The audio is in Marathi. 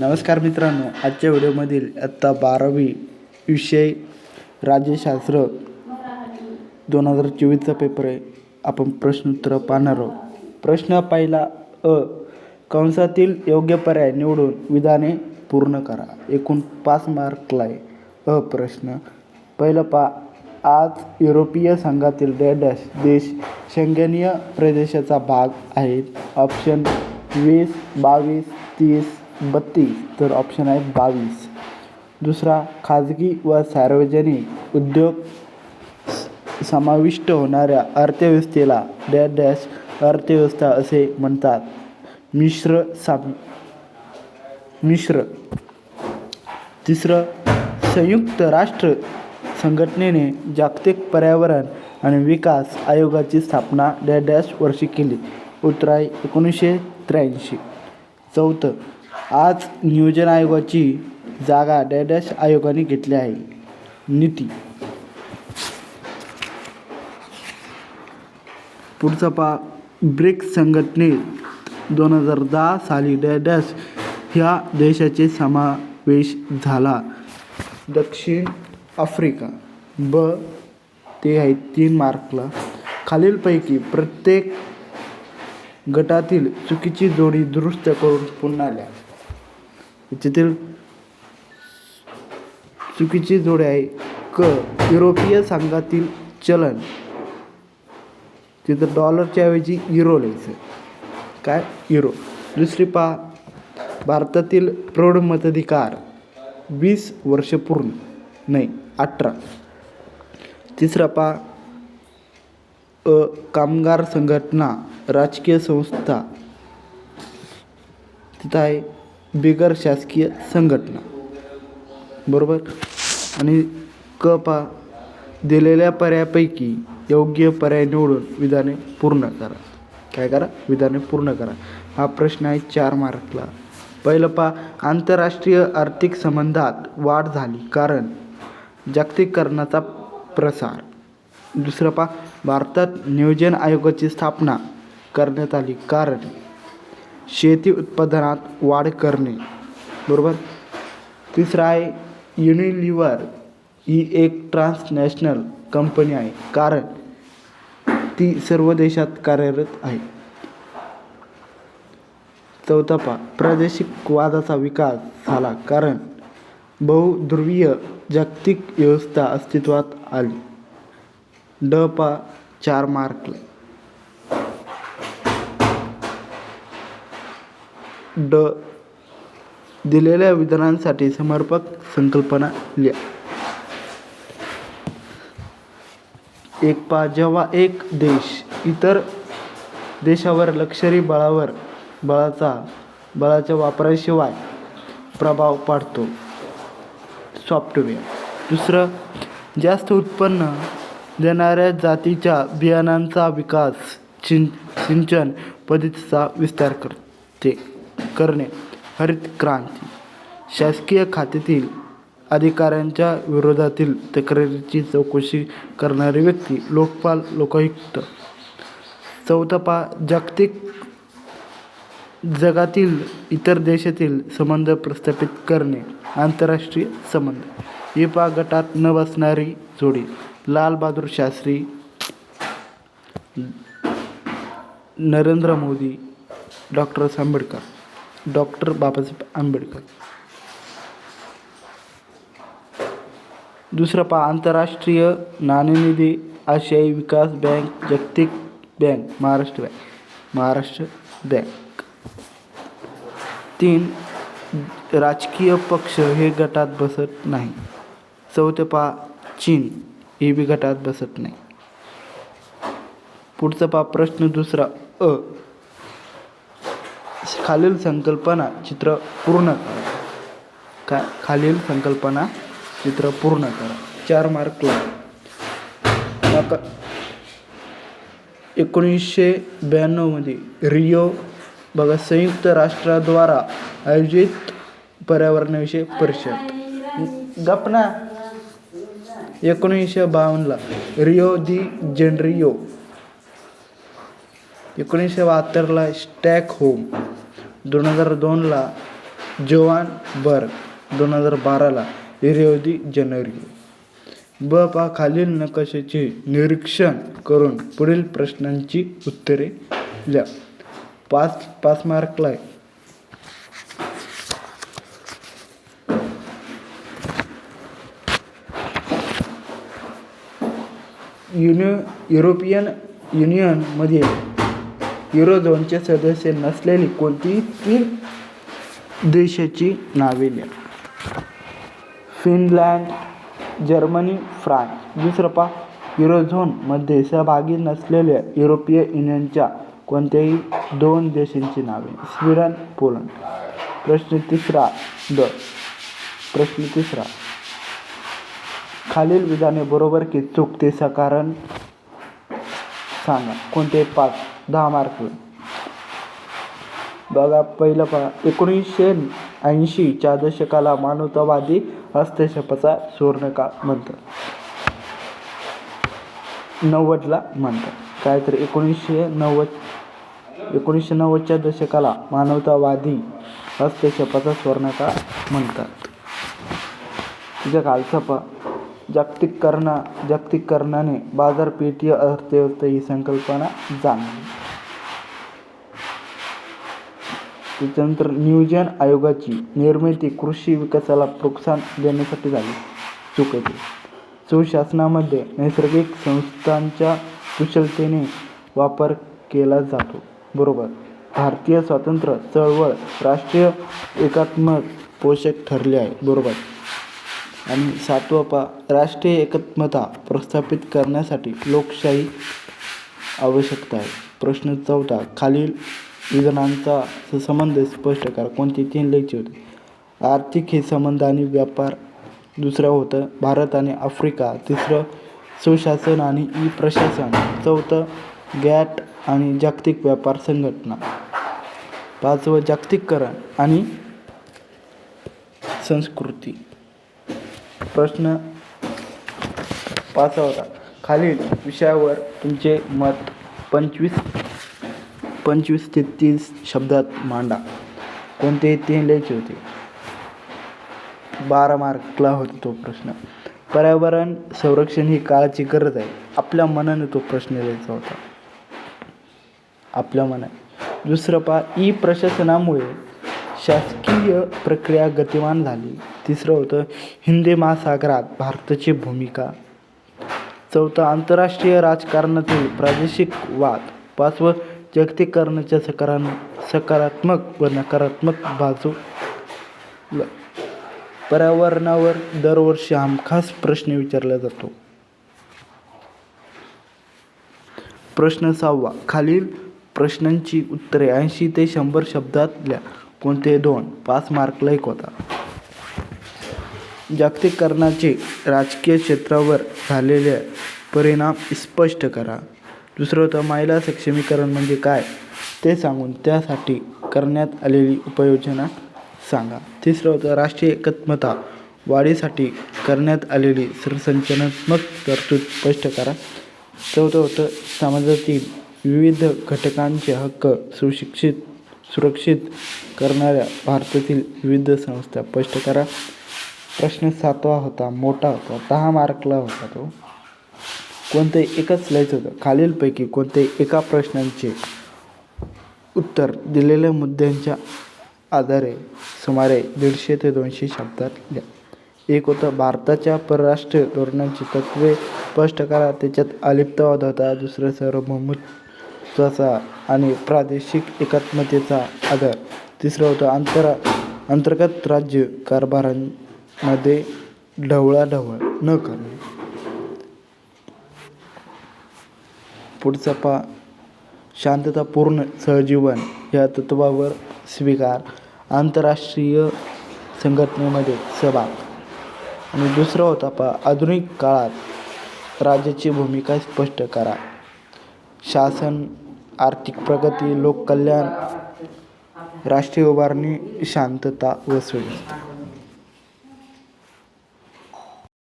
नमस्कार मित्रांनो आजच्या व्हिडिओमधील आत्ता बारावी विषय राज्यशास्त्र दोन हजार चोवीसचा पेपर आहे. आपण प्रश्नोत्तर पाहणार आहोत. प्रश्न पहिला अ कंसातील योग्य पर्याय निवडून विधाने पूर्ण करा. एकूण पाच मार्कला आहे. अ प्रश्न. पहिलं पा आज युरोपीय संघातील डॅश देश शेंगनीय प्रदेशाचा भाग आहेत. ऑप्शन वीस बावीस तीस बत्तीस तर ऑप्शन आहे बावीस. दुसरा खाजगी व सार्वजनिक उद्योग स- समाविष्ट होणाऱ्या अर्थव्यवस्थेला डॅश डॅश अर्थव्यवस्था असे म्हणतात. मिश्र साम मिश्र. तिसरं संयुक्त राष्ट्र संघटनेने जागतिक पर्यावरण आणि विकास आयोगाची स्थापना डॅश डॅश वर्षी केली. उत्तराय एकोणीसशे त्र्याऐंशी. चौथं आज नियोजन आयोगाची जागा डॅडॅश आयोगाने घेतली आहे. नीती. पुढचा पा ब्रिक्स संघटनेत दोन हजार दहा साली डॅडॅश ह्या देशाचे समावेश झाला. दक्षिण आफ्रिका. ब ते आहे तीन मार्कला. खालीलपैकी प्रत्येक गटातील चुकीची जोडी दुरुस्त करून पुन्हा लिहा. याच्यातील चुकीची जोडी आहे. क युरोपीय संघातील चलन. तिथं डॉलरच्या ऐवजी युरो लिहायचं. काय? युरो दुसरी पा भारतातील प्रौढ मताधिकार. वीस वर्ष पूर्ण. नाही अठरा. तिसरा पा अ कामगार संघटना राजकीय संस्था. तिथं आहे. बिगर शासकीय संघटना. बरोबर? आणि क पा दिलेल्या पर्यायापैकी योग्य पर्याय निवडून विधाने पूर्ण करा. काय करा? विधाने पूर्ण करा. हा प्रश्न आहे चार मार्कला. पहिलं पा आंतरराष्ट्रीय आर्थिक संबंधात वाढ झाली कारण जागतिकीकरणाचा प्रसार. दुसरं पा भारतात नियोजन आयोगाची स्थापना करण्यात आली कारण शेती उत्पादनात वाढ करणे. बरोबर? तिसरं आहे युनिलिव्हर ही एक ट्रान्सनॅशनल कंपनी आहे. कारण ती सर्व देशात कार्यरत आहे. चौथा पा प्रादेशिक वादाचा विकास झाला कारण बहुध्रुवीय जागतिक व्यवस्था अस्तित्वात आली. ड पा चार मार्कला. ड. दिलेल्या विधानांसाठी समर्पक संकल्पना लिहा. एक पा जेव्हा एक देश इतर देशावर लष्करी बळावर बळाचा बळाच्या वापराशिवाय प्रभाव पाडतो. सॉफ्टवेअर. दुसरं जास्त उत्पन्न देणाऱ्या जातीच्या बियाणांचा विकास सिं सिंचन पद्धतीचा विस्तार करते. करणे. हरित क्रांती. शासकीय खात्यातील अधिकाऱ्यांच्या विरोधातील तक्रारीची चौकशी करणारी व्यक्ती लोकपाल लोकायुक्त. चौथपा जागतिक जगातील इतर देशातील संबंध प्रस्थापित करणे. आंतरराष्ट्रीय संबंध. इपा गटात न बसणारी जोडी. लालबहादूर शास्त्री नरेंद्र मोदी डॉक्टर आंबेडकर. डॉक्टर बाबासाहेब आंबेडकर. दुसरा पहा आंतरराष्ट्रीय नाणेनिधी आशियाई विकास बँक जागतिक bank Maharashtra bank Maharashtra bank. तीन राजकीय पक्ष हे गटात बसत नाही. चौथे पहा चीन हे बी गटात बसत नाही. पुढचा पहा प्रश्न दुसरा अ. खालील संकल्पना चित्र पूर्ण करा. का खालील संकल्पना चित्र पूर्ण करा. चार मार्क नका एकोणीसशे ब्याण्णवमध्ये रिओ बघा संयुक्त राष्ट्राद्वारा आयोजित पर्यावरणाविषयी परिषद. गपना एकोणीसशे बावन्नला रिओ दी जेनरिओ. एकोणीसशे बहात्तरला स्टॅक होम. दोन हजार दोनला जोवान बर्ग दोन हजार बाराला रिओ जनवरी ब पा खालील नकाशाचे निरीक्षण करून पुढील प्रश्नांची उत्तरे लिहा. पाच पाच मार्कला आहे. युनि युरोपियन युनियनमध्ये युरोझोनचे सदस्य नसलेली कोणतीही तीन देशाची नावे लिहा. Finland Germany France. दुसरं पा युरोझोनमध्ये सहभागी नसलेल्या युरोपीय युनियनच्या कोणत्याही दोन देशांची नावे. Sweden Poland. प्रश्न तिसरा द. प्रश्न तिसरा. खालील विधाने बरोबर की चूक ते सकारण सांगा. कोणते पाच? दहा मार्क. बघा पहिलं पहा. एकोणीसशे ऐंशीच्या दशकाला मानवतावादी हस्तक्षेपाचा सुवर्णकाळ म्हणतात. नव्वदला म्हणतात. काय तर एकोणीसशे नव्वद एकोणीसशे नव्वदच्या दशकाला मानवतावादी हस्तक्षेपाचा सुवर्णकाळ म्हणतात. तिच्या खालचा पहा. जागतिकीकरणा जागतिककरणाने बाजारपेठीय अर्थव्यवस्था ही संकल्पना जाणली. त्याच्यानंतर नियोजन आयोगाची निर्मिती कृषी विकासाला प्रोत्साहन देण्यासाठी झाली. चुकते. सुशासनामध्ये नैसर्गिक संस्थांच्या कुशलतेने वापर केला जातो. बरोबर. भारतीय स्वातंत्र्य चळवळ राष्ट्रीय एकात्मक पोषक ठरले आहे. बरोबर. आणि सातवा पा राष्ट्रीय एकात्मता प्रस्थापित करण्यासाठी लोकशाही आवश्यकता आहे. प्रश्न चौथा खालील विधानांचा संबंध स्पष्ट करा. कोणते? तीन लेखचे होते. आर्थिक हे संबंध आणि व्यापार. दुसरं होतं भारत आणि आफ्रिका. तिसरं सुशासन आणि ई प्रशासन चौथं गॅट आणि जागतिक व्यापार संघटना. पाचवं जागतिकीकरण आणि संस्कृती. प्रश्न पाचवा खालील विषयावर तुमचे मत पंचवीस पंचवीस ते तीस शब्दात मांडा. कोणते तीन लिहायचे होते. बारा मार्कला होता तो प्रश्न. पर्यावरण संरक्षण ही काळाची गरज आहे. आपल्या मनाने तो प्रश्न लिहायचा होता. आपल्या मनात. दुसरं पा ई प्रशासनामुळे शासकीय प्रक्रिया गतिमान झाली. तिसरं होतं हिंदी महासागरात भारताची भूमिका. चौथं आंतरराष्ट्रीय राजकारणातील प्रादेशिक वाद. पाचवं जागतिकीकरणाच्या सकारा सकारात्मक व नकारात्मक बाजू पर्यावरणावर दरवर्षी हमखास प्रश्न विचारला जातो. प्रश्न सहावा खालील प्रश्नांची उत्तरे ऐंशी ते शंभर शब्दातल्या कोणते दोन? पाच मार्कला एक होता. जागतिकीकरणाचे राजकीय क्षेत्रावर झालेले परिणाम स्पष्ट करा. दुसरं होतं महिला सक्षमीकरण म्हणजे काय? ते सांगून त्यासाठी करण्यात आलेली उपाययोजना सांगा. तिसरं होतं राष्ट्रीय एकात्मता वाढीसाठी करण्यात आलेली सरसंचनात्मक तरतूद स्पष्ट करा. चौथं होतं समाजातील विविध घटकांचे हक्क सुशिक्षित सुरक्षित करणाऱ्या भारतातील विविध संस्था स्पष्ट करा. प्रश्न सातवा होता मोठा होता दहा मार्कला होता तो. कोणते एकच लिहायचं होतं. खालीलपैकी कोणत्याही एका प्रश्नांचे उत्तर दिलेल्या मुद्द्यांच्या आधारे सुमारे दीडशे ते दोनशे शब्दात लिहा. एक होतं भारताच्या परराष्ट्र धोरणांची तत्त्वे स्पष्ट करा त्याच्यात अलिप्तवाद होता दुसरं सार्वभौमत्वाचा आणि प्रादेशिक एकात्मतेचा आधार. तिसरं होतं अंतर अंतर्गत राज्य कारभारांमध्ये ढवळाढवळ न करणे. पुढचा पा शांततापूर्ण सहजीवन या तत्त्वावर स्वीकार. आंतरराष्ट्रीय संघटनेमध्ये सहभाग आणि दुसरा होता पा आधुनिक काळात राज्याची भूमिका स्पष्ट करा. शासन आर्थिक प्रगती लोककल्याण राष्ट्रीय उभारणी शांतता व सुव्यवस्था